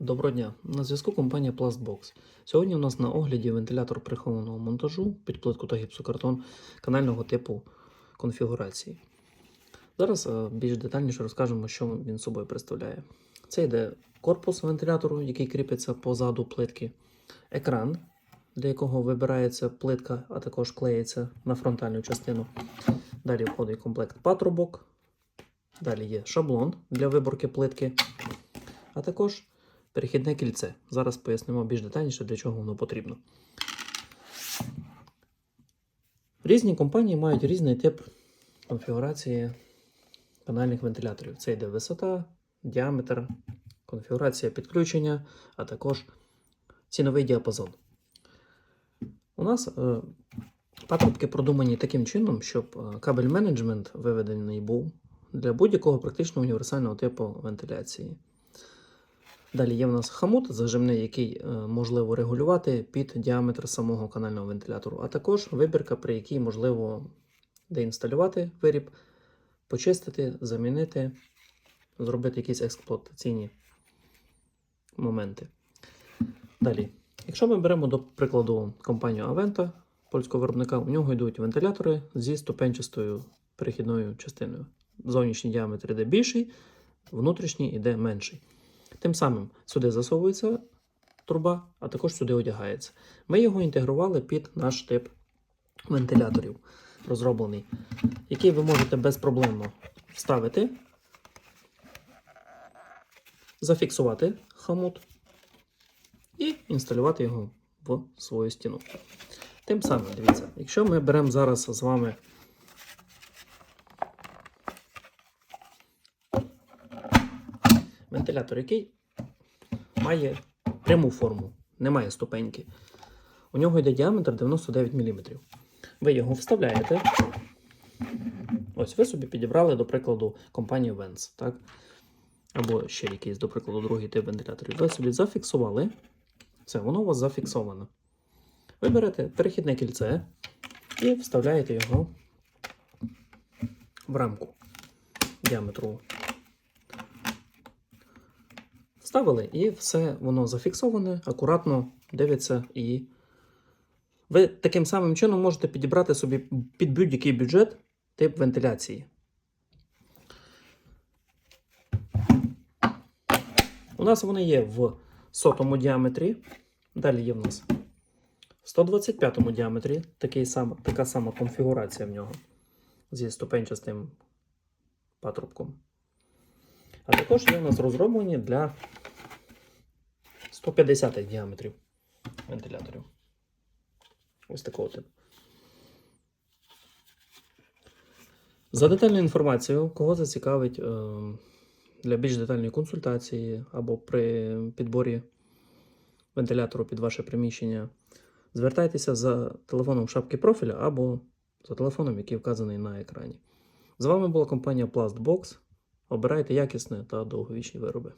Доброго дня. На зв'язку компанія Plastbox. Сьогодні у нас на огляді вентилятор прихованого монтажу під плитку та гіпсокартон канального типу конфігурації. Зараз е, більш детальніше розкажемо, що він собою представляє. Це йде корпус вентилятору, який кріпиться позаду плитки, екран, для якого вибирається плитка, а також клеїться на фронтальну частину. Далі входить комплект патрубок. Далі є шаблон для виборки плитки, а також перехідне кільце. Зараз пояснимо більш детальніше, для чого воно потрібно. Різні компанії мають різний тип конфігурації канальних вентиляторів. Це йде висота, діаметр, конфігурація підключення, а також ціновий діапазон. У нас е, патрубки продумані таким чином, щоб е, кабель менеджмент виведений був для будь-якого практично універсального типу вентиляції. Далі є в нас хамут зажимний, який е, можливо регулювати під діаметр самого канального вентилятору, а також вибірка, при якій можливо деінсталювати виріб, почистити, замінити, зробити якісь експлуатаційні моменти. Далі, якщо ми беремо до прикладу компанію Aventa, польського виробника, у нього йдуть вентилятори зі ступенчастою перехідною частиною. Зовнішній діаметр йде більший, внутрішній йде менший. Тим самим сюди засовується труба, а також сюди одягається. Ми його інтегрували під наш тип вентиляторів, розроблений, який ви можете безпроблемно вставити, зафіксувати хамут і інсталювати його в свою стіну. Тим самим, дивіться, якщо ми беремо зараз з вами вентилятор, який має пряму форму, не має ступеньки. У нього йде діаметр 99 мм. Ви його вставляєте. Ось ви собі підібрали, до прикладу, компанію Vents, так? Або ще якийсь, до прикладу, другий тип вентиляторів. Ви собі зафіксували. Все, воно у вас зафіксовано. Ви берете перехідне кільце і вставляєте його в рамку діаметру Вставили і все воно зафіксоване, акуратно дивиться і. Ви таким самим чином можете підібрати собі під будь-який бюджет тип вентиляції. У нас вони є в сотому діаметрі. Далі є в нас в 125-му діаметрі такий сам, така сама конфігурація в нього зі ступенчастим патрубком. А також є у нас розроблені для 150 діаметрів вентиляторів. Ось такого типу. За детальною інформацією, кого зацікавить е, для більш детальної консультації або при підборі вентилятору під ваше приміщення, звертайтеся за телефоном шапки профіля або за телефоном, який вказаний на екрані. З вами була компанія Plastbox. Обирайте якісні та довговічні вироби.